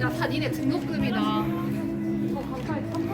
그러니까 야다 니네 등록금이다. 어, 감사했어.